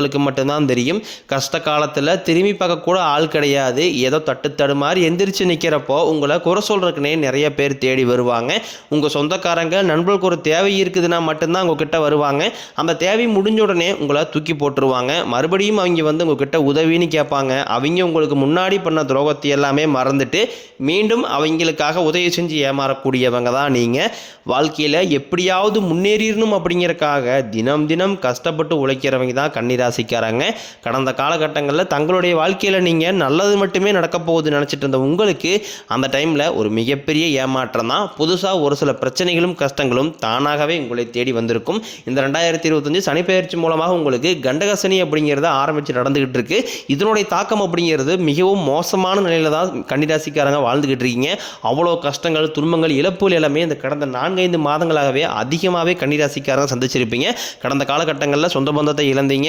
உங்களுக்கு மட்டும்தான் தெரியும். கஷ்ட காலத்தில் திரும்பி பார்க்க கூட ஆள் கிடையாது. ஏதோ தட்டு தடுமாறி எந்திரிச்சு நிற்கிறப்போ உங்களை குறை சொல்கிறதுக்குனே நிறைய பேர் தேடி வருவாங்க. உங்கள் சொந்தக்காரங்க நண்பர்களுக்கு ஒரு தேவை இருக்குதுன்னா மட்டும்தான் உங்ககிட்ட வருவாங்க. அந்த தேவை முடிஞ்ச உடனே உங்களை தூக்கி போட்டுருவாங்க. மறுபடியும் அவங்க வந்து உங்ககிட்ட உதவின்னு கேட்பாங்க. அவங்க உங்களுக்கு முன்னாடி பண்ண துரோகத்தை எல்லாமே மறந்துட்டு மீண்டும் அவங்களுக்காக உதவி செஞ்சு ஏமாறக்கூடியவங்க தான் நீங்கள் வாழ்க்கையில் எப்படியாவது முன்னேறிடணும் அப்படிங்கிறக்காக தினம் தினம் கஷ்டப்பட்டு உழைக்கிறவங்க தான் ராசிக்காரங்க. கடந்த காலகட்டங்களில் தங்களுடைய வாழ்க்கையில் நீங்கள் நல்லது மட்டுமே நடக்க போகுது நினச்சிட்டு இருந்த உங்களுக்கு அந்த டைமில் ஒரு மிகப்பெரிய ஏமாற்றம் தான். புதுசாக ஒரு சில பிரச்சனைகளும் கஷ்டங்களும் தானாகவே உங்களை தேடி வந்திருக்கும். இந்த ரெண்டாயிரத்தி இருபத்தஞ்சு சனிப்பெயர்ச்சி மூலமாக உங்களுக்கு கண்டகசனி அப்படிங்கிறத ஆரம்பித்து நடந்துக்கிட்டு இருக்கு. இதனுடைய தாக்கம் அப்படிங்கிறது மிகவும் மோசமான நிலையில் தான் கன்னிராசிக்காரங்க வாழ்ந்துகிட்டு இருக்கீங்க. அவ்வளோ கஷ்டங்கள் துன்பங்கள் இழப்புகள் எல்லாமே இந்த கடந்த நான்கைந்து மாதங்களாகவே அதிகமாகவே கன்னிராசிக்காரங்க சந்திச்சிருப்பீங்க. கடந்த காலகட்டங்களில் சொந்த பந்தத்தை இழந்தீங்க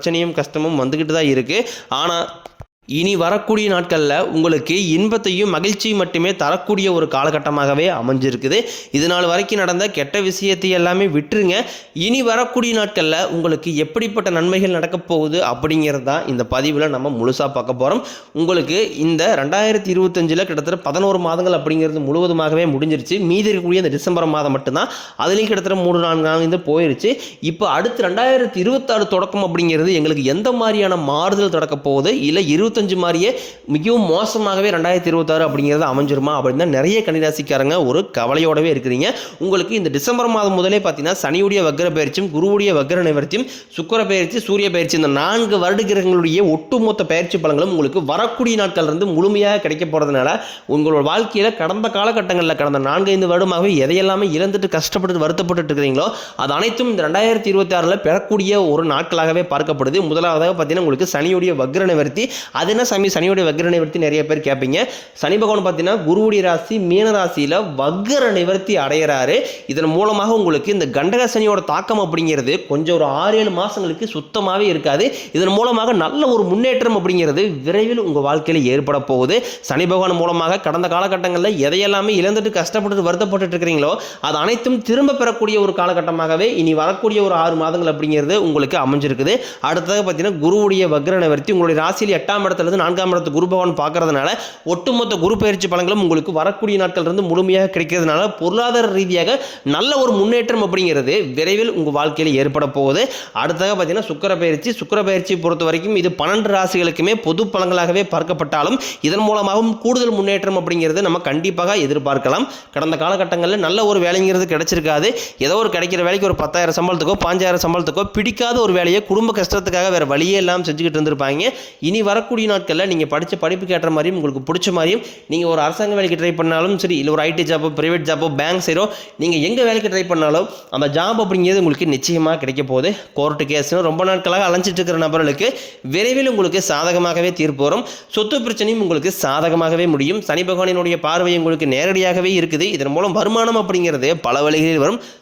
பிரச்சனையும் கஷ்டமும் வந்துக்கிட்டு தான் இருக்குது ஆனால் இனி வரக்கூடிய நாட்களில் உங்களுக்கு இன்பத்தையும் மகிழ்ச்சியும் மட்டுமே தரக்கூடிய ஒரு காலகட்டமாகவே அமைஞ்சிருக்குது. இது நாள் வரைக்கும் நடந்த கெட்ட விஷயத்தை எல்லாமே விட்டுருங்க. இனி வரக்கூடிய நாட்களில் உங்களுக்கு எப்படிப்பட்ட நன்மைகள் நடக்கப் போகுது அப்படிங்கிறது தான் இந்த பதிவில் நம்ம முழுசாக பார்க்க போகிறோம் உங்களுக்கு இந்த ரெண்டாயிரத்தி இருபத்தஞ்சில் கிட்டத்தட்ட பதினோரு மாதங்கள் அப்படிங்கிறது முழுவதுமாகவே முடிஞ்சிருச்சு. மீதி இருக்கக்கூடிய இந்த டிசம்பர் மாதம் மட்டும்தான். அதுலேயும் கிட்டத்தட்ட மூணு நான்கு நாள் போயிருச்சு. இப்போ அடுத்து ரெண்டாயிரத்தி இருபத்தாறு தொடக்கம் அப்படிங்கிறது எங்களுக்கு எந்த மாதிரியான மாறுதல் நடக்க போகுது? இல்லை இருபத்தஞ்சு மாதிரியே மிகவும் மோசமாகவே ரெண்டாயிரத்தி இருபத்தாறு அப்படிங்கிறது அமைஞ்சிருமா அப்படின்னு தான் நிறைய கன்னிராசிக்காரங்க ஒரு கவலையோடவே இருக்கிறீங்க. உங்களுக்கு இந்த டிசம்பர் மாதம் முதலே பார்த்தீங்கன்னா சனியுடைய வக்ர பயிற்சியும் குருவுடைய வக்ர நிவர்த்தியும் சுக்கர பயிற்சி சூரிய பயிற்சி இந்த நான்கு வருட கிரகங்களுடைய ஒட்டுமொத்த பயிற்சி பலங்களும் உங்களுக்கு வரக்கூடிய நாட்கள் இருந்து முழுமையாக கிடைக்க போகிறதுனால உங்களோட வாழ்க்கையில் கடந்த காலகட்டங்களில் கடந்த நான்கு ஐந்து வருடமாகவே எதையெல்லாமே இழந்துட்டு கஷ்டப்பட்டு வருத்தப்பட்டு இருக்கிறீங்களோ அது அனைத்தும் இந்த ரெண்டாயிரத்தி இருபத்தி ஆறில் பெறக்கூடிய ஒரு நாட்களாகவே பார்க்கப்படுது. முதலாவதாக பார்த்தீங்கன்னா உங்களுக்கு சனியுடைய வக்ர நிவர்த்தி அது என்ன சாமி? சனியுடைய வக்ர நிவர்த்தி நிறைய பேர் கேட்பீங்க சனி பகவான் பார்த்தீங்கன்னா குருவுடைய ராசி மீன ராசியில் வக்ர நிவர்த்தி அடையிறாரு. இதன் மூலமாக உங்களுக்கு இந்த கண்டக சனியோட தாக்கம் அப்படிங்கிறது கொஞ்சம் ஒரு ஆறு ஏழு மாதங்களுக்கு சுத்தமாகவே இருக்காது. இதன் மூலமாக நல்ல ஒரு முன்னேற்றம் அப்படிங்கிறது விரைவில் உங்கள் வாழ்க்கையில் ஏற்பட போகுது. சனி பகவான் மூலமாக கடந்த காலகட்டங்களில் எதையெல்லாமே இழந்துட்டு கஷ்டப்பட்டு வருத்தப்பட்டு இருக்கிறீங்களோ அது அனைத்தும் திரும்ப பெறக்கூடிய ஒரு காலகட்டமாகவே இனி வரக்கூடிய ஒரு ஆறு மாதங்கள் அப்படிங்கிறது உங்களுக்கு அமைஞ்சிருக்குது. அடுத்ததாக பார்த்தீங்கன்னா குருவுடைய வக்ர நிவர்த்தி உங்களுடைய ராசியில் எட்டாம் இடத்துலேருந்து நான்காம் இடத்து குரு பகவான் பார்க்கறதுனால ஒட்டுமொத்த குரு பயிற்சி பலங்களும் உங்களுக்கு வரக்கூடிய நாட்கள் இருந்து முழுமையாக கிடைக்கிறதுனால பொருளாதார ரீதியாக நல்ல ஒரு முன்னேற்றம் அப்படிங்கிறது விரைவில் உங்கள் வாழ்க்கையில் ஏற்பட போகுது. அடுத்ததாக பார்த்தீங்கன்னா சுக்கர பயிற்சி. சுக்கர பயிற்சி பொறுத்த வரைக்கும் இது பன்னெண்டு ராசிகளுக்குமே பொது பலங்களாகவே பார்க்கப்பட்டாலும் இதன் மூலமாகவும் கூடுதல் முன்னேற்றம் அப்படிங்கிறது நம்ம கண்டிப்பாக எதிர்பார்க்கலாம். கடந்த காலகட்டங்களில் நல்ல ஒரு வேலைங்கிறது கிடைச்சிருக்காது. ஏதோ ஒரு கிடைக்கிற வேலைக்கு ஒரு பத்தாயிரம் சம்பளத்துக்கோ பாஞ்சாயிரம் சம்பளத்துக்கோ பிடிக்காத ஒரு வேலையை குடும்ப கஷ்டத்துக்காக வேறு வழியே இல்லாமல் செஞ்சுக்கிட்டு இருந்திருப்பாங்க. இனி வரக்கூடிய நாட்களில் நீங்கள் படித்த படிப்புக்கு ஏற்ற மாதிரியும் உங்களுக்கு பிடிச்ச மாதிரியும் நீங்கள் ஒரு அரசாங்க வேலைக்கு ட்ரை பண்ணாலும் சரி இல்லை ஒரு ஐடி ஜாப்போ ப்ரைவேட் ஜாப்போ பேங்க் சைடோ நீங்கள் எங்கே வேலைக்கு ட்ரை பண்ணாலும் அந்த ஜாப் அப்படிங்கிறது உங்களுக்கு நிச்சயமாக கிடைக்க போகுது. கோர்ட்டு கேஸ்னு ரொம்ப நாட்களாக அலைஞ்சிட்டு இருக்கிற நபர்களுக்கு விரைவில் உங்களுக்கு சாதகமாகவே தீர்ப்பு வரும். சொத்து பிரச்சனையும் உங்களுக்கு சாதகமாகவே முடியும். சனி பகவானினுடைய பார்வை உங்களுக்கு நேரடியாகவே இருக்குது. இதன் மூலம் வருமானம் அப்படிங்கிறது பல வழிகளில் வரும்.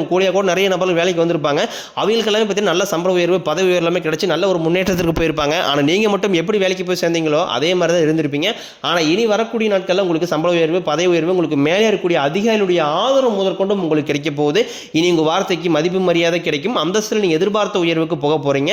உங்க கூடிய கூட நிறைய நபர்கள் வேலைக்கு வந்திருப்பாங்க. அவங்களுக்கு எல்லாமே பார்த்தீங்கன்னா நல்ல சம்பள உயர்வு பதவி உயர்வு எல்லாமே கிடைச்சி நல்ல ஒரு முன்னேற்றத்திற்கு போயிருப்பாங்க. ஆனால் நீங்கள் மட்டும் எப்படி வேலைக்கு போய் சேர்ந்தீங்களோ அதே மாதிரி தான் இருந்திருப்பீங்க. ஆனால் இனி வரக்கூடிய நாட்களில் உங்களுக்கு சம்பள உயர்வு பதவி உயர்வு உங்களுக்கு மேலே இருக்கக்கூடிய அதிகாரிகளுடைய ஆதரவு முதற்கொண்டும் உங்களுக்கு கிடைக்க போகுது. இனி உங்கள் வார்த்தைக்கு மதிப்பு மரியாதை கிடைக்கும். அந்தஸ்தில் நீங்கள் எதிர்பார்த்த உயர்வுக்கு போக போகிறீங்க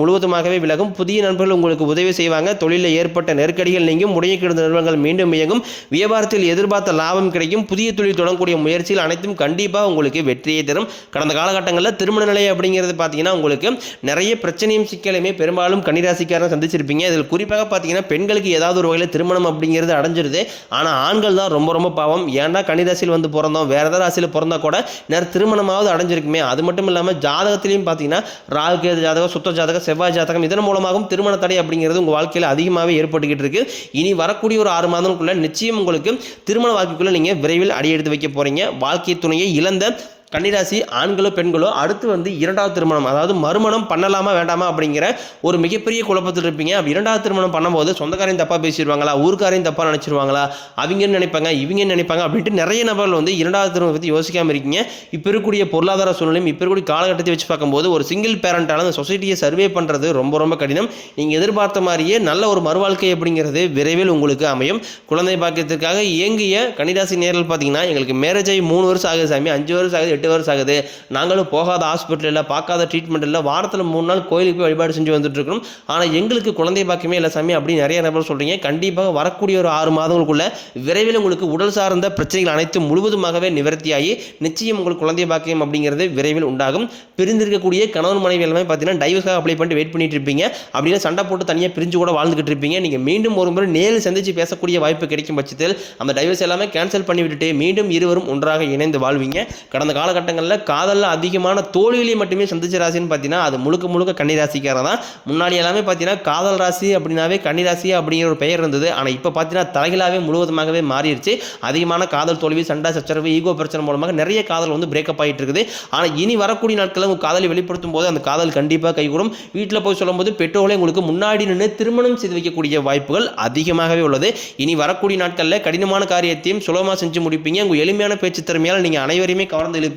முழுவதுமாகவே விலகும். புதிய நண்பர்கள் உங்களுக்கு உதவி செய்வாங்க. தொழிலில் ஏற்பட்ட நெருக்கடிகள் நீங்கும். முடைய கிடந்த நிறுவனங்கள் மீண்டும் இயங்கும். வியாபாரத்தில் எதிர்பார்த்த லாபம் கிடைக்கும். புதிய தொழில் தொடங்கக்கூடிய முயற்சிகள் அனைத்தும் கண்டிப்பாக உங்களுக்கு வெற்றியை தரும். கடந்த காலகட்டங்களில் திருமண நிலை அப்படிங்கிறது பார்த்தீங்கன்னா உங்களுக்கு நிறைய பிரச்சனையும் சிக்கலையுமே பெரும்பாலும் கன்னிராசிக்காரன் சந்திச்சிருப்பீங்க. இதில் குறிப்பாக பார்த்தீங்கன்னா பெண்களுக்கு ஏதாவது ஒரு வகையில் திருமணம் அப்படிங்கிறது அடைஞ்சிருது. ஆனால் ஆண்கள் தான் ரொம்ப ரொம்ப பாவம். ஏன்டா கன்னிராசியில் வந்து பிறந்தோம்? வேற ஏதாவது ராசியில் பிறந்தா கூட நேரம் திருமணமாவது அடைஞ்சிருக்குமே. அது மட்டும் இல்லாமல் ஜாதகத்திலையும் பார்த்தீங்கன்னா ராகு ஜாதகம் சுத்த ஜாதகம் செவ்வாய் ஜாதகம் இதன் மூலமாகவும் திருமண தடை அப்படிங்கிறது உங்கள் வாழ்க்கையில் அதிகமாகவே ஏற்பட்டுக்கிட்டு இருக்கு. இனி வரக்கூடிய ஒரு ஆறு மாதங்களுக்குள்ள நிச்சயம் உங்களுக்கு திருமண வாழ்க்கைக்குள்ள நீங்கள் விரைவில் அடியெடுத்து வைக்க போறீங்க. வாழ்க்கை துணையை இழந்த கன்னிராசி ஆண்களோ பெண்களோ அடுத்து வந்து இரண்டாவது திருமணம் அதாவது மறுமணம் பண்ணலாமா வேண்டாமா அப்படிங்கிற ஒரு மிகப்பெரிய குழப்பத்தில் இருப்பீங்க. அப்படி இரண்டாவது திருமணம் பண்ணும்போது சொந்தக்காரையும் தப்பாக பேசிடுவாங்களா? ஊருக்காரையும் தப்பாக நினச்சிருவாங்களா? அவங்கன்னு நினைப்பாங்க இவங்கன்னு நினைப்பாங்க அப்படின்ட்டு நிறைய நபர்கள் வந்து இரண்டாவது திருமணம் பற்றி யோசிக்காமல் இருக்கீங்க. இப்போ இருக்கக்கூடிய பொருளாதார சூழ்நிலையும் இப்போ இருக்கக்கூடிய காலகட்டத்தை வச்சு பார்க்கும்போது ஒரு சிங்கிள் பேரண்டால் அந்த சொசைட்டியை சர்வே பண்ணுறது ரொம்ப ரொம்ப கடினம். நீங்கள் எதிர்பார்த்த மாதிரியே நல்ல ஒரு மறுவாழ்க்கை அப்படிங்கிறது விரைவில் உங்களுக்கு அமையும். குழந்தை பாக்கியத்திற்காக இயங்கிய கன்னிராசி நேரில் பார்த்தீங்கன்னா எங்களுக்கு மேரேஜ் ஆகி மூணு வருஷம் ஆகுது சாமி. அஞ்சு வருஷம் ஆகுது எட்டு வருஷம் ஆகுது. நாங்களும் போகாத ஹாஸ்பிட்டல் இல்லை பார்க்காத ட்ரீட்மெண்ட் இல்லை. வாரத்தில் மூணு நாள் கோயிலுக்கு போய் வழிபாடு செஞ்சு வந்துட்டு இருக்கணும் ஆனால் எங்களுக்கு குழந்தை பாக்கியமே இல்லை சாமி. அப்படின்னு நிறைய நபர் சொல்கிறீங்க கண்டிப்பாக வரக்கூடிய ஒரு ஆறு மாதங்களுக்குள்ள விரைவில் உங்களுக்கு உடல் சார்ந்த பிரச்சனைகள் அனைத்தும் முழுவதுமாகவே நிவர்த்தியாகி நிச்சயம் உங்களுக்கு குழந்தை பாக்கியம் அப்படிங்கிறது விரைவில் உண்டாகும். பிரிந்திருக்கக்கூடிய கணவன் மனைவி எல்லாமே பார்த்தீங்கன்னா டைவர்ஸாக அப்ளை பண்ணிட்டு வெயிட் பண்ணிட்டு இருப்பீங்க. அப்படின்னு சண்டை போட்டு தனியாக பிரிஞ்சு கூட வாழ்ந்துகிட்டு இருப்பீங்க. நீங்கள் மீண்டும் ஒரு முறை நேரில் சந்திச்சு பேசக்கூடிய வாய்ப்பு கிடைக்கும் பட்சத்தில் அந்த டைவர்ஸ் எல்லாமே கேன்சல் பண்ணி விட்டுட்டு மீண்டும் இருவரும் ஒன்றாக இணைந்து வாழ்வீங்க. கடந்த காலகட்டங்களில் காதலில் அதிகமான தோல்விகளை மட்டுமே சந்திச்ச ராசின்னு பார்த்தீங்கன்னா அது முழுக்க முழுக்க கன்னிராசிக்காரன் தான் முன்னாடி எல்லாமே பார்த்தீங்கன்னா காதல் ராசி அப்படின்னாவே கன்னிராசி அப்படிங்கிற ஒரு பெயர் இருந்தது. ஆனால் இப்போ பார்த்தீங்கன்னா தலைகளாகவே முழுவதுமாகவே மாறிடுச்சு. அதிகமான காதல் தோல்வி சண்டை சச்சரவு ஈகோ பிரச்சனை மூலமாக நிறைய காதல் வந்து பிரேக்கப் ஆகிட்டு இருக்குது ஆனால் இனி வரக்கூடிய நாட்களில் உங்கள் காதலை வெளிப்படுத்தும் போது அந்த காதல் கண்டிப்பாக கைகூடும். வீட்டில் போய் சொல்லும்போது பெற்றோர்களே உங்களுக்கு முன்னாடி நின்று திருமணம் செய்து வைக்கக்கூடிய வாய்ப்புகள் அதிகமாகவே உள்ளது. இனி வரக்கூடிய நாட்களில் கடினமான காரியத்தையும் சுலபமாக செஞ்சு முடிப்பீங்க. உங்கள் எளிமையான பேச்சு திறமையால் நீங்கள் அனைவரையுமே கவர்ந்து இழுப்பீங்க.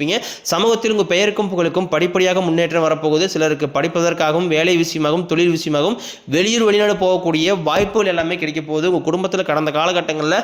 சமூகத்தில் உங்கள் பெயருக்கும் புகழுக்கும் படிப்படியாக முன்னேற்றம் வரப்போகுது. சிலருக்கு படிப்பதற்காகவும் வேலை விஷயமாகவும் தொழில் விஷயமாகவும் வெளியூர் வெளிநாடு போகக்கூடிய வாய்ப்புகள் எல்லாமே கிடைக்க போகுது. உங்கள் குடும்பத்தில் கடந்த காலகட்டங்களில்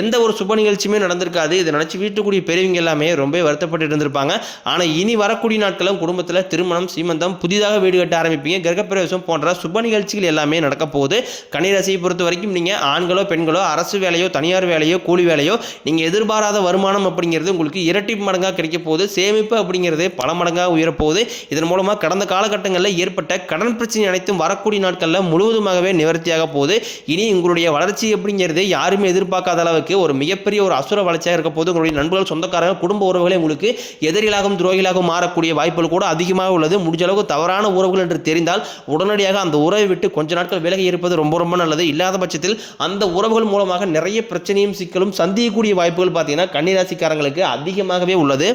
எந்த ஒரு சுப நிகழ்ச்சியுமே நடந்திருக்காது. இதை நினச்சி வீட்டுக்குரிய பெரியவங்க எல்லாமே ரொம்ப வருத்தப்பட்டு இருந்திருப்பாங்க. ஆனால் இனி வரக்கூடிய நாட்களும் குடும்பத்தில் திருமணம் சீமந்தம் புதிதாக வீடு கட்ட ஆரம்பிப்பீங்க. கிரகப்பிரவேசம் போன்ற சுப நிகழ்ச்சிகள் எல்லாமே நடக்க போகுது. கன்னிராசியை பொறுத்த வரைக்கும் நீங்கள் ஆண்களோ பெண்களோ அரசு வேலையோ தனியார் வேலையோ கூலி வேலையோ நீங்கள் எதிர்பாராத வருமானம் அப்படிங்கிறது உங்களுக்கு இரட்டி மடங்காக கிடைக்க போகுது. போது சேமிப்பு அப்படிங்கிறது பல மடங்காக உயரப்போகுது. இதன் மூலமாக கடந்த காலகட்டங்களில் ஏற்பட்ட கடன் பிரச்சனை அனைத்தும் வரக்கூடிய நாட்களில் முழுவதுமாகவே நிவர்த்தியாக போகுது. இனி உங்களுடைய வளர்ச்சி அப்படிங்கிறது யாருமே எதிர்பார்க்காத அளவுக்கு ஒரு மிகப்பெரிய ஒரு அசுர வளர்ச்சியாக இருக்க போது உங்களுடைய நண்பர்கள் சொந்தக்காரங்க குடும்ப உறவுகளே உங்களுக்கு எதிரிகளாகவும் துரோகிகளாகவும் மாறக்கூடிய வாய்ப்புகள் கூட அதிகமாக உள்ளது. முடிஞ்ச அளவுக்கு தவறான உறவுகள் என்று தெரிந்தால் உடனடியாக அந்த உறவை விட்டு கொஞ்ச நாட்கள் விலகி இருப்பது ரொம்ப ரொம்ப நல்லது. இல்லாத பட்சத்தில் அந்த உறவுகள் மூலமாக நிறைய பிரச்சனையும் சிக்கலும் சந்திக்கக்கூடிய வாய்ப்புகள் பார்த்தீங்கன்னா கன்னிராசிக்காரங்களுக்கு அதிகமாகவே உள்ளது.